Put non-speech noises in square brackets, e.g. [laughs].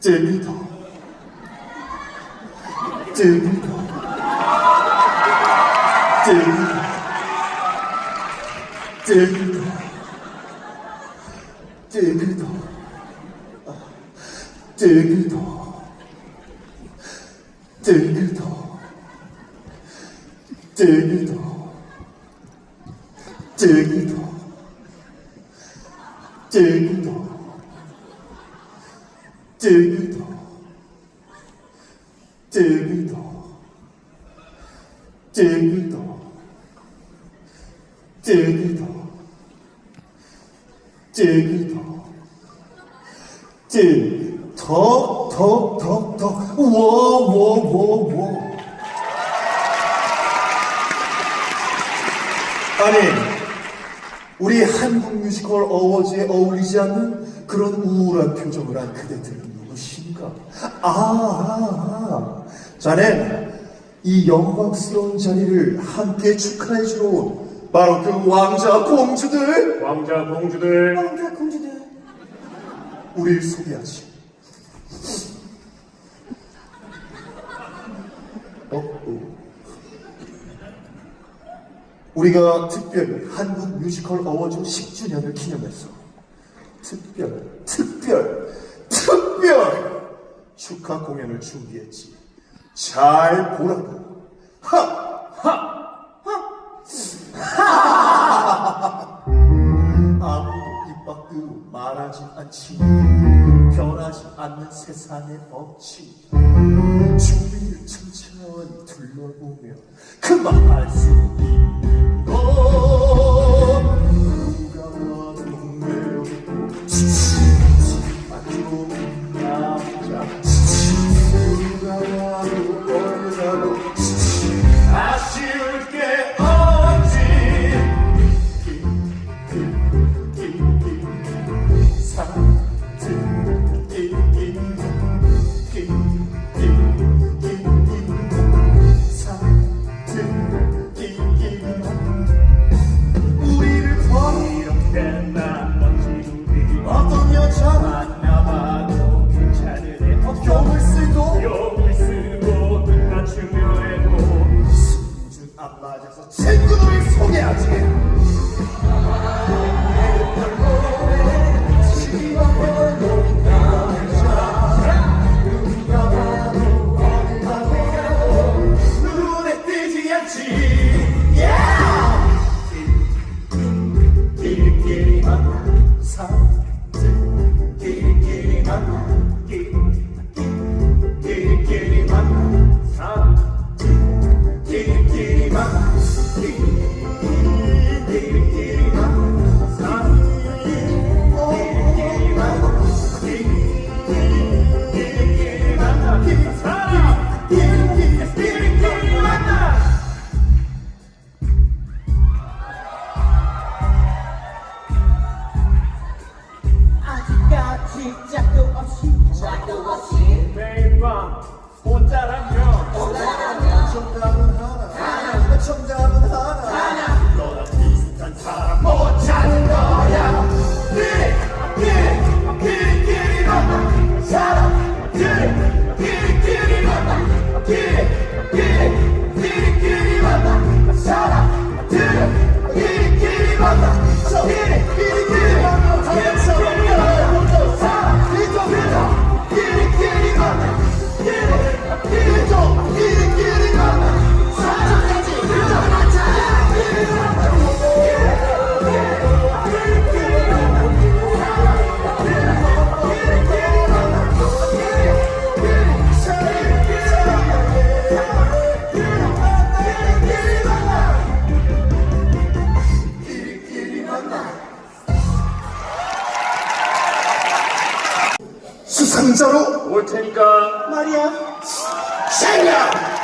제기도 제기도 제기도 제기도 제기도 제기도 제기도 제기도 제기도 제기도 제기도 제기도 제기도 제기도 제기도. 제더더더더 워워워워 아니 우리 한국 뮤지컬 어워즈에 어울리지 않는 그런 우울한 표정을 한 그대들은 누구신가? 아, 아, 아. 자넨 이 영광스러운 자리를 함께 축하해 주러 온 바로 그 왕자 공주들 왕자 공주들 왕자 공주들 우리를 소개하지 어? 어. 우리가 특별히 한국 뮤지컬 어워즈 10주년을 기념해서 특별, 특별, 특별 축하 공연을 준비했지. 잘 보라고. 하! 하! [laughs] 말하지 않지. 변하지 않는 세상의 법칙. 주위를 천천히 둘러보며 그만 알수 짝도 없이 짝도 없이 매일 밤 혼자라면 상자로 올 테니까 말이야. 생략!